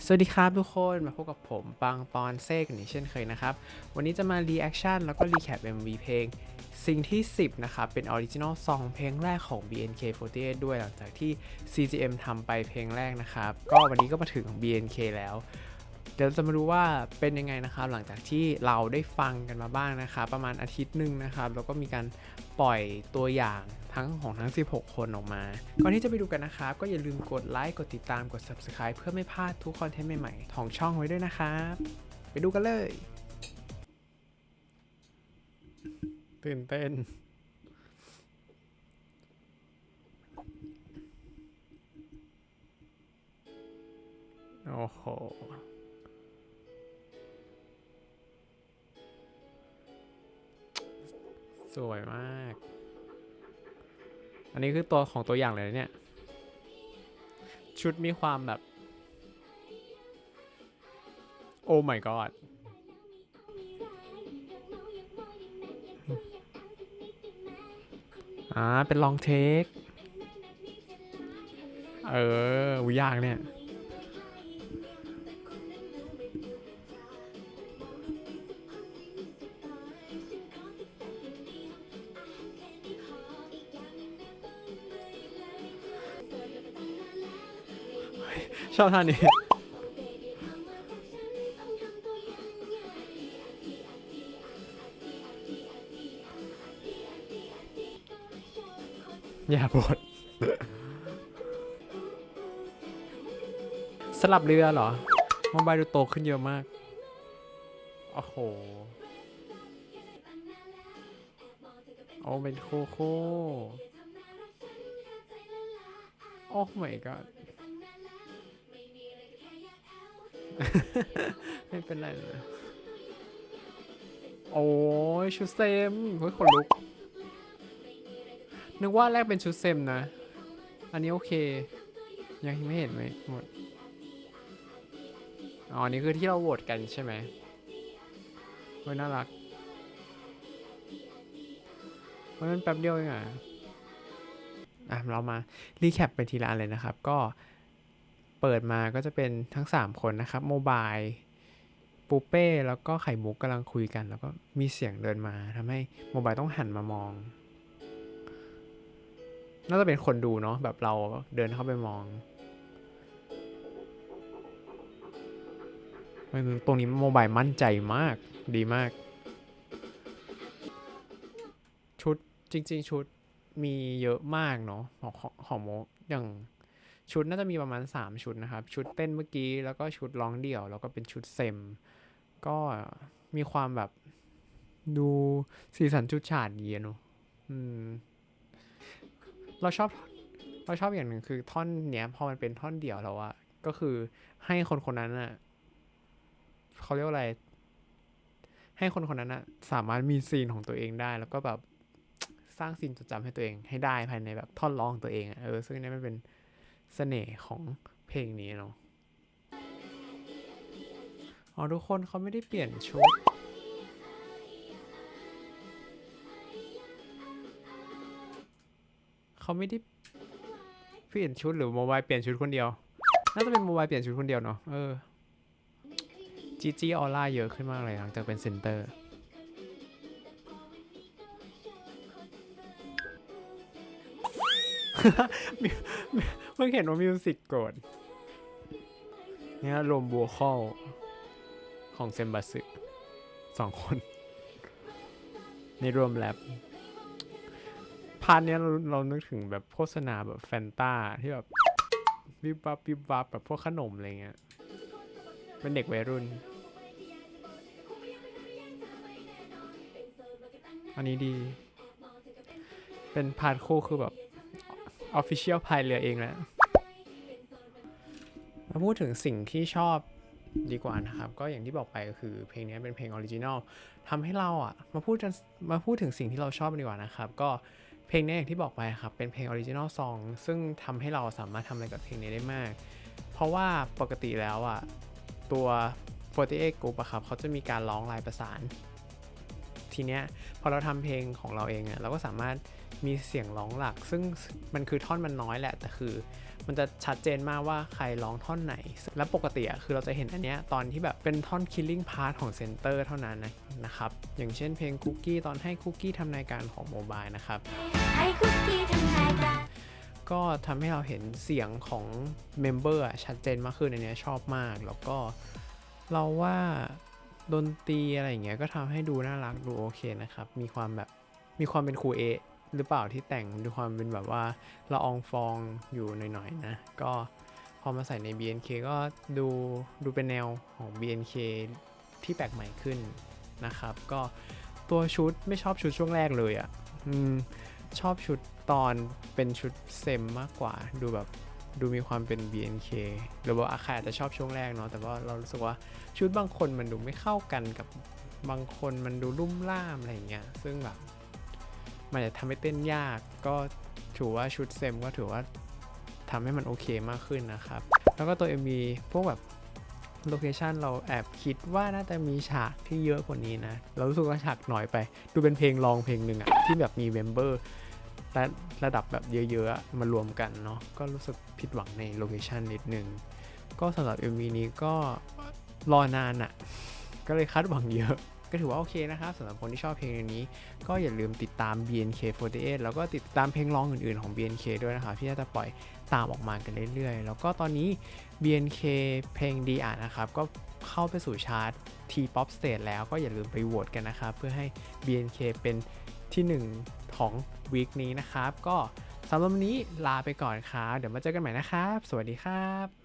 สวัสดีครับทุกคนมาพบกับผมปังปอนเซกันอีกเช่นเคยนะครับ วันนี้จะมารีแอคชั่นแล้วก็รีแคป MV เพลง สิ่งที่ 10 นะครับ เป็นออริจินอลซองเพลงแรกของ BNK48 ด้วยหลังจากที่ CGM ทำไปเพลงแรกนะครับ ก็วันนี้ก็มาถึง BNK แล้ว เดี๋ยวเราจะมาดูว่าเป็นยังไงนะครับ หลังจากที่เราได้ฟังกันมาบ้างนะครับ ประมาณอาทิตย์หนึ่งนะครับ แล้วก็มีการปล่อยตัวอย่าง ทั้งของทั้ง 16 คนออกมา ก่อนที่จะไปดูกันนะครับ ก็อย่าลืมกดไลค์กดติดตามกด Subscribe เพื่อไม่พลาดทุกคอนเทนต์ใหม่ๆของช่องไว้ด้วยนะครับ ไปดูกันเลย ตื่นเต้นโอ้โห สวยมาก อันนี้คือตัวของตัวอย่างเลยเนี่ย ชุดมีความแบบ โอ้ my god อ่า เป็นลองเทค เออวิยากเนี่ย ชอบท่านี้อย่าบดสลับเรือเหรอโมบายดูโตขึ้นเยอะมาก โอ้โห โอ้เป็นโคู่คู่โอ้ my god ไม่เป็นไรเลยโอ้ยชุดเซมเฮ้ยขนลุก นึกว่าแรกเป็นชุดเซมนะ อันนี้โอเค ยังไม่เห็นไหมหมด อ๋อ นี่คือที่เราโหวตกันใช่ไหมเฮ้ยน่ารักเฮ้ยมันแป๊บเดียวเองอะ อะ เรามา รีแคปไปทีละอันเลยนะครับ ก็ เปิดมาก็จะเป็นทั้ง 3 คนนะครับโมบายปูเป้แล้วก็ไข่มุกกำลังคุยกัน แล้วก็มีเสียงเดินมาทำให้โมบายต้องหันมามอง น่าจะเป็นคนดูเนาะแบบเราเดินเข้าไปมองตรงนี้โมบายมั่นใจมากดีมาก ชุดจริง ๆ ชุดมีเยอะมากเนาะของของโมอย่าง ชุดน่าจะมีประมาณ 3 ชุดนะครับ ชุดเต้นเมื่อกี้แล้วก็ชุดร้องเดี่ยว แล้วก็เป็นชุดเซม ก็มีความแบบดูสีสันชุดฉาดดีอะเนาะอืมเราชอบเราชอบอย่างหนึ่งคือท่อนเนี้ยพอมันเป็นท่อนเดี่ยวแล้วอะก็คือให้คนคนนั้นอะเขาเรียกว่าอะไร ให้คนคนนั้นอะสามารถมีซีนของตัวเองได้ แล้วก็แบบสร้างซีนจดจำให้ตัวเองให้ได้ภายในแบบท่อนร้องตัวเองอเออซึ่งนี่มันเป็น เสน่ห์ของเพลงนี้เนาะอ๋อทุกคนเขาไม่ได้เปลี่ยนชุด เขาไม่ได้เปลี่ยนชุดหรือโมบายเปลี่ยนชุดคนเดียว น่าจะเป็นโมบายเปลี่ยนชุดคนเดียวเนาะเออจีจีออร่าเยอะขึ้นมากเลยหลังจากเป็นเซนเตอร์ เพิ่งเห็นว่ามิวสิกโกรธเนี่ยรวมบัวข้อของเซมบัสึสองคน ในรวมแรปพาร์ทเนี้ยเราเรานึกถึงแบบโฆษณาแบบแฟนตาที่แบบวิบวับวิบวับแบบพวกขนมอะไรเงี้ย เป็นเด็กวัยรุ่น อันนี้ดี เป็นพาร์ทคู่คือแบบ ออฟฟิเชียลพายเรือเองแหละมาพูดถึงสิ่งที่ชอบดีกว่านะครับ ก็อย่างที่บอกไปก็คือเพลงนี้เป็นเพลงออริจินอลทำให้เราอะมาพูดกันมาพูดถึงสิ่งที่เราชอบดีกว่านะครับ ก็เพลงนี้อย่างที่บอกไปครับ เป็นเพลงออริจินอลซองซึ่งทำให้เราสามารถทำอะไรกับเพลงนี้ได้มาก เพราะว่าปกติแล้วอะตัว48 Group อะครับเขาจะมีการร้องลายประสาน ทีเนี้ยพอเราทำเพลงของเราเองอะเราก็สามารถ มีเสียงร้องหลัก ซึ่งมันคือท่อนมันน้อยแหละ แต่คือ มันจะชัดเจนมากว่าใครร้องท่อนไหน และปกติอะคือเราจะเห็นอันเนี้ยตอนที่แบบเป็นท่อน killing part ของเซนเตอร์เท่านั้นนะนะครับ อย่างเช่นเพลงคุกกี้ตอนให้คุกกี้ทำนายการของโมบายนะครับ ให้คุกกี้ทำนายการก็ทำให้เราเห็นเสียงของเมมเบอร์ชัดเจนมากขึ้นอันเนี้ยชอบมาก แล้วก็เราว่าดนตรีอะไรอย่างเงี้ยก็ทำให้ดูน่ารักดูโอเคนะครับ มีความแบบมีความเป็นครูเอะ หรือเปล่าที่แต่งดูความเป็นแบบว่าละอองฟองอยู่หน่อยๆนะ ก็พอมาใส่ใน BNK ก็ดูดูเป็นแนวของ BNK ที่แปลกใหม่ขึ้นนะครับ ก็ตัวชุดไม่ชอบชุดช่วงแรกเลยอะ่ะอืมชอบชุดตอนเป็นชุดเซมมากกว่าดูแบบดูมีความเป็น BNK หรือว่าอาคาอาจจะชอบช่วงแรกเนาะแต่ว่าเรารู้สึกว่าชุดบางคนมันดูไม่เข้ากันกับบางคนมันดูลุ่มล่ามอะไรอย่างเงี้ยซึ่งแบบ มันจะทำให้เต้นยาก ก็ถือว่าชุดเซมก็ถือว่าทำให้มันโอเคมากขึ้นนะครับ แล้วก็ตัว MV พวกแบบโลเคชันเราแอบคิดว่าน่าจะมีฉากที่เยอะกว่านี้นะ เรารู้สึกว่าฉากน้อยไป ดูเป็นเพลงรองเพลงหนึ่งอะที่แบบมีเมมเบอร์และระดับแบบเยอะๆมารวมกันเนาะก็รู้สึกผิดหวังในโลเคชันนิดนึง ก็สำหรับ MV นี้ก็รอนานอะก็เลยคาดหวังเยอะ ก็ถือว่าโอเคนะครับสำหรับคนที่ชอบเพลงนี้ ก็อย่าลืมติดตาม BNK48 แล้วก็ติดตามเพลงร้องอื่น ๆของ BNK ด้วยนะครับที่จะปล่อยตามออกมากันเรื่อยๆ แล้วก็ตอนนี้ BNK เพลงดีอะนะครับก็เข้าไปสู่ชาร์ต T-POP Stage แล้วก็อย่าลืมไปโหวตกันนะครับเพื่อให้ BNK เป็นที่ 1 ของวีคนี้นะครับ ก็สำหรับวันนี้ลาไปก่อนครับเดี๋ยวมาเจอกันใหม่นะครับ สวัสดีครับ